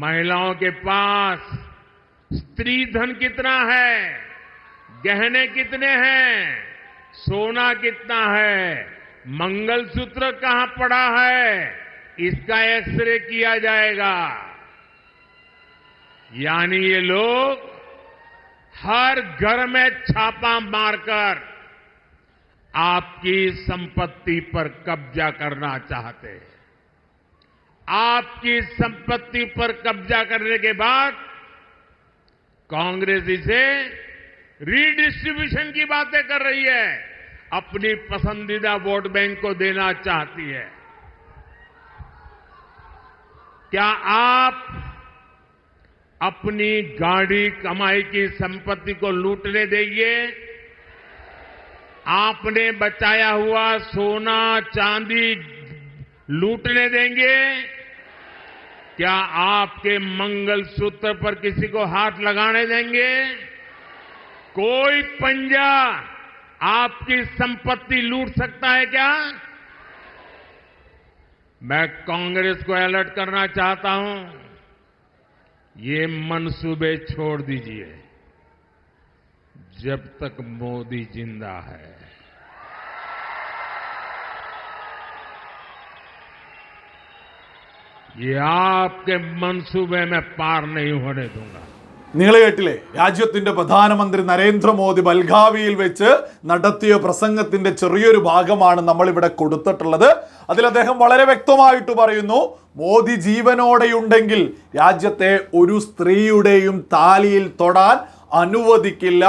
महिलाओं के पास स्त्री धन कितना है? गहने कितने हैं? सोना कितना है? मंगलसूत्र कहाँ पड़ा है? इसका एक्सरे किया जाएगा। यानी ये लोग हर घर में छापा मारकर आपकी संपत्ति पर कब्जा करना चाहते हैं। आपकी संपत्ति पर कब्जा करने के बाद कांग्रेस इसे रीडिस्ट्रीब्यूशन की बातें कर रही है। अपनी पसंदीदा वोट बैंक को देना चाहती है। क्या आप अपनी गाड़ी कमाई की संपत्ति को लूटने देंगे? आपने बचाया हुआ सोना चांदी लूटने देंगे? क्या आपके मंगलसूत्र पर किसी को हाथ लगाने देंगे? कोई पंजा आपकी संपत्ति लूट सकता है क्या? मैं कांग्रेस को अलर्ट करना चाहता हूँ। ये मनसूबे छोड़ दीजिए। जब तक मोदी ज़िंदा है। ये आपके मनसूबे में पार नहीं होने दूंगा നിങ്ങൾ കേട്ടില്ലേ രാജ്യത്തിന്റെ പ്രധാനമന്ത്രി നരേന്ദ്രമോദി ബൽഗാവിയിൽ വെച്ച് നടത്തിയ പ്രസംഗത്തിന്റെ ചെറിയൊരു ഭാഗമാണ് നമ്മൾ ഇവിടെ കൊടുത്തിട്ടുള്ളത് അതിൽ അദ്ദേഹം വളരെ വ്യക്തമായിട്ട് പറയുന്നു മോദി ജീവനോടെയുണ്ടെങ്കിൽ രാജ്യത്തെ ഒരു സ്ത്രീയുടെയും താലിയിൽ തൊടാൻ അനുവദിക്കില്ല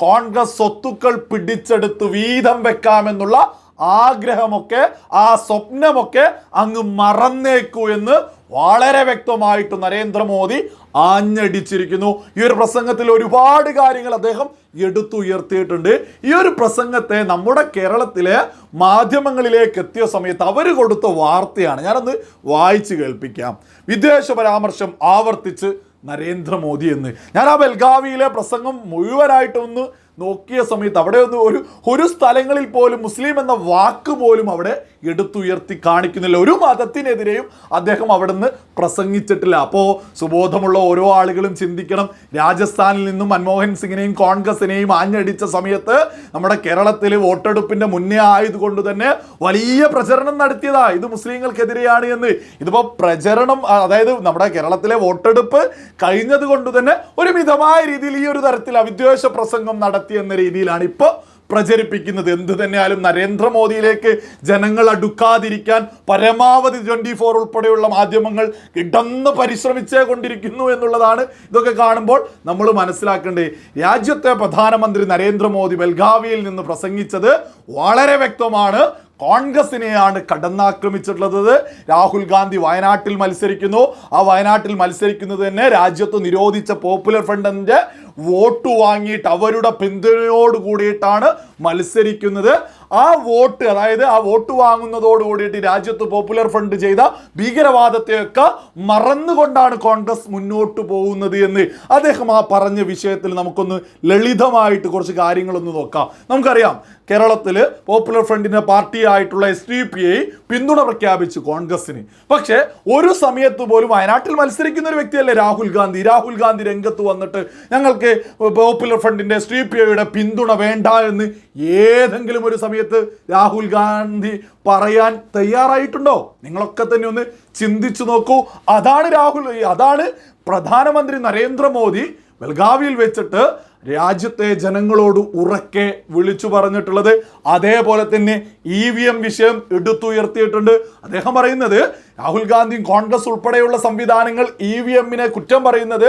കോൺഗ്രസ് സ്വത്തുക്കൾ പിടിച്ചെടുത്ത് വീതം വെക്കാമെന്നുള്ള ആഗ്രഹമൊക്കെ ആ സ്വപ്നമൊക്കെ അങ്ങ് മറന്നേക്കൂ എന്ന് വളരെ വ്യക്തമായിട്ട് നരേന്ദ്രമോദി ആഞ്ഞടിച്ചിരിക്കുന്നു. ഈ ഒരു പ്രസംഗത്തിൽ ഒരുപാട് കാര്യങ്ങൾ അദ്ദേഹം എടുത്തുയർത്തിയിട്ടുണ്ട്. ഈ ഒരു പ്രസംഗത്തെ നമ്മുടെ കേരളത്തിലെ മാധ്യമങ്ങളിലേക്ക് എത്തിയ സമയത്ത് അവർ കൊടുത്ത വാർത്തയാണ്. ഞാനൊന്ന് വായിച്ചു കേൾപ്പിക്കാം. വിദേശ പരാമർശം ആവർത്തിച്ച് നരേന്ദ്രമോദി എന്ന്. ഞാൻ ആ ബൽഗാവിയിലെ പ്രസംഗം മുഴുവനായിട്ടൊന്ന് നോക്കിയ സമയത്ത് അവിടെ ഒന്ന് ഒരു ഒരു സ്ഥലങ്ങളിൽ പോലും മുസ്ലിം എന്ന വാക്ക് പോലും അവിടെ എടുത്തുയർത്തി കാണിക്കുന്നില്ല. ഒരു മതത്തിനെതിരെയും അദ്ദേഹം അവിടെ നിന്ന് പ്രസംഗിച്ചിട്ടില്ല. അപ്പോൾ സുബോധമുള്ള ഓരോ ആളുകളും ചിന്തിക്കണം. രാജസ്ഥാനിൽ നിന്നും മൻമോഹൻ സിംഗിനെയും കോൺഗ്രസിനെയും ആഞ്ഞടിച്ച സമയത്ത് നമ്മുടെ കേരളത്തിൽ വോട്ടെടുപ്പിന്റെ മുന്നേ ആയതുകൊണ്ട് തന്നെ വലിയ പ്രചരണം നടത്തിയതാ. ഇത് മുസ്ലിങ്ങൾക്കെതിരെയാണ് എന്ന്. ഇതിപ്പോൾ പ്രചരണം അതായത് നമ്മുടെ കേരളത്തിലെ വോട്ടെടുപ്പ് കഴിഞ്ഞത് കൊണ്ട് തന്നെ ഒരു മിതമായ രീതിയിൽ ഈ ഒരു തരത്തിൽ അവിദ്വേഷ പ്രസംഗം നടത്തി എന്ന രീതിയിലാണ് ഇപ്പോൾ പ്രചരിപ്പിക്കുന്നത്. എന്തു തന്നെയാലും നരേന്ദ്രമോദിയിലേക്ക് ജനങ്ങൾ അടുക്കാതിരിക്കാൻ പരമാവധി ട്വന്റി ഫോർ ഉൾപ്പെടെയുള്ള മാധ്യമങ്ങൾ കിടന്ന് പരിശ്രമിച്ചേ കൊണ്ടിരിക്കുന്നു എന്നുള്ളതാണ് ഇതൊക്കെ കാണുമ്പോൾ നമ്മൾ മനസ്സിലാക്കേണ്ടത്. രാജ്യത്തെ പ്രധാനമന്ത്രി നരേന്ദ്രമോദി ബൽഗാവിയിൽ നിന്ന് പ്രസംഗിച്ചത് വളരെ വ്യക്തമാണ്. കോൺഗ്രസിനെയാണ് കടന്നാക്രമിച്ചിട്ടുള്ളത്. രാഹുൽ ഗാന്ധി വയനാട്ടിൽ മത്സരിക്കുന്നു. ആ വയനാട്ടിൽ മത്സരിക്കുന്നത് തന്നെ രാജ്യത്ത് നിരോധിച്ച പോപ്പുലർ ഫ്രണ്ടിന്റെ വോട്ട് വാങ്ങിയിട്ട് അവരുടെ പിന്തുണയോട് കൂടിയിട്ടാണ് മത്സരിക്കുന്നത്. ആ വോട്ട് അതായത് ആ വോട്ട് വാങ്ങുന്നതോടുകൂടിയിട്ട് രാജ്യത്ത് പോപ്പുലർ ഫ്രണ്ട് ചെയ്ത ഭീകരവാദത്തെയൊക്കെ മറന്നുകൊണ്ടാണ് കോൺഗ്രസ് മുന്നോട്ട് പോകുന്നത് എന്ന് അദ്ദേഹം ആ പറഞ്ഞ വിഷയത്തിൽ നമുക്കൊന്ന് ലളിതമായിട്ട് കുറച്ച് കാര്യങ്ങളൊന്ന് നോക്കാം. നമുക്കറിയാം കേരളത്തിൽ പോപ്പുലർ ഫ്രണ്ടിന്റെ പാർട്ടി ആയിട്ടുള്ള എസ് ഡി പി ഐ പിന്തുണ പ്രഖ്യാപിച്ചു കോൺഗ്രസിന് പക്ഷേ ഒരു സമയത്ത് പോലും വയനാട്ടിൽ മത്സരിക്കുന്ന ഒരു വ്യക്തിയല്ലേ രാഹുൽ ഗാന്ധി? രാഹുൽ ഗാന്ധി രംഗത്ത് വന്നിട്ട് ഞങ്ങൾക്ക് പോപ്പുലർ ഫ്രണ്ടിന്റെ എസ് ഡി പി ഐയുടെ പിന്തുണ വേണ്ട എന്ന് ഏതെങ്കിലും ഒരു സമയത്ത് രാഹുൽ ഗാന്ധി പറയാൻ തയ്യാറായിട്ടുണ്ടോ? നിങ്ങളൊക്കെ തന്നെ ഒന്ന് ചിന്തിച്ചു നോക്കൂ. അതാണ് രാഹുൽ അതാണ് പ്രധാനമന്ത്രി നരേന്ദ്രമോദി ബൽഗാവിയിൽ വെച്ചിട്ട് രാജ്യത്തെ ജനങ്ങളോട് ഉറക്കെ വിളിച്ചു പറഞ്ഞിട്ടുള്ളത്. അതേപോലെ തന്നെ ഇ വി എം വിഷയം എടുത്തുയർത്തിയിട്ടുണ്ട്. അദ്ദേഹം പറയുന്നത് രാഹുൽ ഗാന്ധിയും കോൺഗ്രസ് ഉൾപ്പെടെയുള്ള സംവിധാനങ്ങൾ ഇ വി എമ്മിനെ കുറ്റം പറയുന്നത്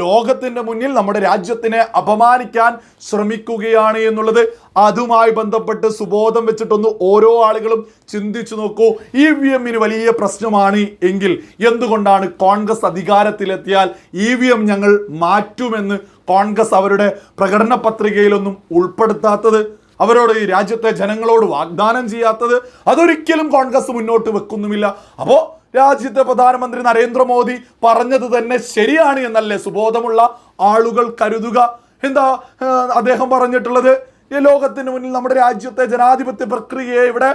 ലോകത്തിന്റെ മുന്നിൽ നമ്മുടെ രാജ്യത്തിനെ അപമാനിക്കാൻ ശ്രമിക്കുകയാണ് എന്നുള്ളത്. അതുമായി ബന്ധപ്പെട്ട് സുബോധം വെച്ചിട്ടൊന്ന് ഓരോ ആളുകളും ചിന്തിച്ചു നോക്കൂ. ഇ വി എമ്മിന് വലിയ പ്രശ്നമാണ് എങ്കിൽ എന്തുകൊണ്ടാണ് കോൺഗ്രസ് അധികാരത്തിലെത്തിയാൽ ഇ വി എം ഞങ്ങൾ മാറ്റുമെന്ന് കോൺഗ്രസ് അവരുടെ പ്രകടന പത്രികയിലൊന്നും ഉൾപ്പെടുത്താത്തത്? അവരോട് ഈ രാജ്യത്തെ ജനങ്ങളോട് വാഗ്ദാനം ചെയ്യാത്തത് അതൊരിക്കലും കോൺഗ്രസ് മുന്നോട്ട് വെക്കുന്നുമില്ല. അപ്പോൾ രാജ്യത്തെ പ്രധാനമന്ത്രി നരേന്ദ്രമോദി പറഞ്ഞത് തന്നെ ശരിയാണ് എന്നല്ലേ സുബോധമുള്ള ആളുകൾ കരുതുക? എന്താ അദ്ദേഹം പറഞ്ഞിട്ടുള്ളത്? ഈ ലോകത്തിന് മുന്നിൽ നമ്മുടെ രാജ്യത്തെ ജനാധിപത്യ പ്രക്രിയയെ ഇവിടെ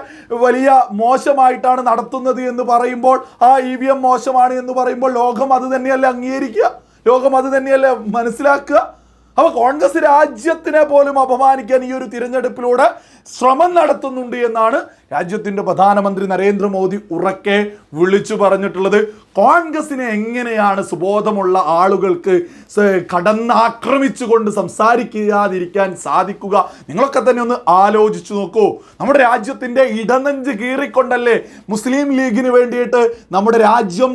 വലിയ മോശമായിട്ടാണ് നടത്തുന്നത് എന്ന് പറയുമ്പോൾ ആ ഇ വി എം മോശമാണ് എന്ന് പറയുമ്പോൾ ലോകം അത് തന്നെയല്ലേ അംഗീകരിക്കുക? ലോകം അത് തന്നെയല്ലേ മനസ്സിലാക്കുക? അപ്പൊ കോൺഗ്രസ് രാജ്യത്തിനെ പോലും അപമാനിക്കാൻ ഈ ഒരു തിരഞ്ഞെടുപ്പിലൂടെ ശ്രമം നടത്തുന്നുണ്ട് എന്നാണ് രാജ്യത്തിന്റെ പ്രധാനമന്ത്രി നരേന്ദ്രമോദി ഉറക്കെ വിളിച്ചു പറഞ്ഞിട്ടുള്ളത് കോൺഗ്രസിനെ എങ്ങനെയാണ് സുബോധമുള്ള ആളുകൾക്ക് കടന്നാക്രമിച്ചുകൊണ്ട് സംസാരിക്കാതിരിക്കാൻ സാധിക്കുക? നിങ്ങളൊക്കെ തന്നെ ഒന്ന് ആലോചിച്ചു നോക്കൂ. നമ്മുടെ രാജ്യത്തിന്റെ ഇടനെഞ്ച് കീറിക്കൊണ്ടല്ലേ മുസ്ലിം ലീഗിന് വേണ്ടിയിട്ട് നമ്മുടെ രാജ്യം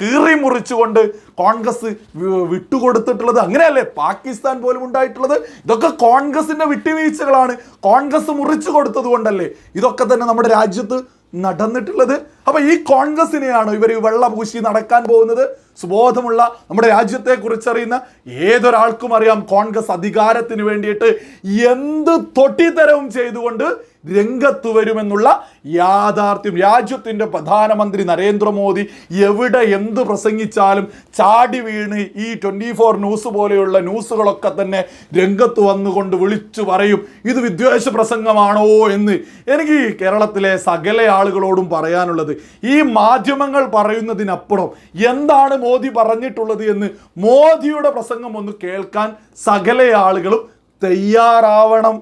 കീറി മുറിച്ചുകൊണ്ട് കോൺഗ്രസ് വിട്ടുകൊടുത്തിട്ടുള്ളത്? അങ്ങനെയല്ലേ പാകിസ്ഥാൻ പോലും ഉണ്ടായിട്ടുള്ളത്? ഇതൊക്കെ കോൺഗ്രസിന്റെ വിട്ടുവീഴ്ചകളാണ്. കോൺഗ്രസ് മുറിച്ചു കൊടുത്തത് കൊണ്ടല്ലേ ഇതൊക്കെ തന്നെ നമ്മുടെ രാജ്യത്ത് നടന്നിട്ടുള്ളത്. അപ്പൊ ഈ കോൺഗ്രസിനെയാണ് ഇവർ വെള്ള പൂശി നടക്കാൻ പോകുന്നത്. സുബോധമുള്ള നമ്മുടെ രാജ്യത്തെ കുറിച്ചറിയുന്ന ഏതൊരാൾക്കും അറിയാം കോൺഗ്രസ് അധികാരത്തിന് വേണ്ടിയിട്ട് എന്ത് തൊട്ടിത്തരവും ചെയ്തുകൊണ്ട് രംഗത്ത് വരുമെന്നുള്ള യാഥാർത്ഥ്യം. രാജ്യത്തിന്റെ പ്രധാനമന്ത്രി നരേന്ദ്രമോദി എവിടെ എന്ത് പ്രസംഗിച്ചാലും ചാടി വീണ് ഈ ട്വന്റി ഫോർ ന്യൂസ് പോലെയുള്ള ന്യൂസുകളൊക്കെ തന്നെ രംഗത്ത് വന്നുകൊണ്ട് വിളിച്ചു പറയും. ഇത് വിദ്വേഷ പ്രസംഗമാണോ എന്ന് എനിക്ക് കേരളത്തിലെ സകല ആളുകളോടും പറയാനുള്ളത്. ഈ മാധ്യമങ്ങൾ പറയുന്നതിനപ്പുറം എന്താണ് മോദി പറഞ്ഞിട്ടുള്ളത് എന്ന് മോദിയുടെ പ്രസംഗം ഒന്ന് കേൾക്കാൻ സകല ആളുകളും തയ്യാറാവണം.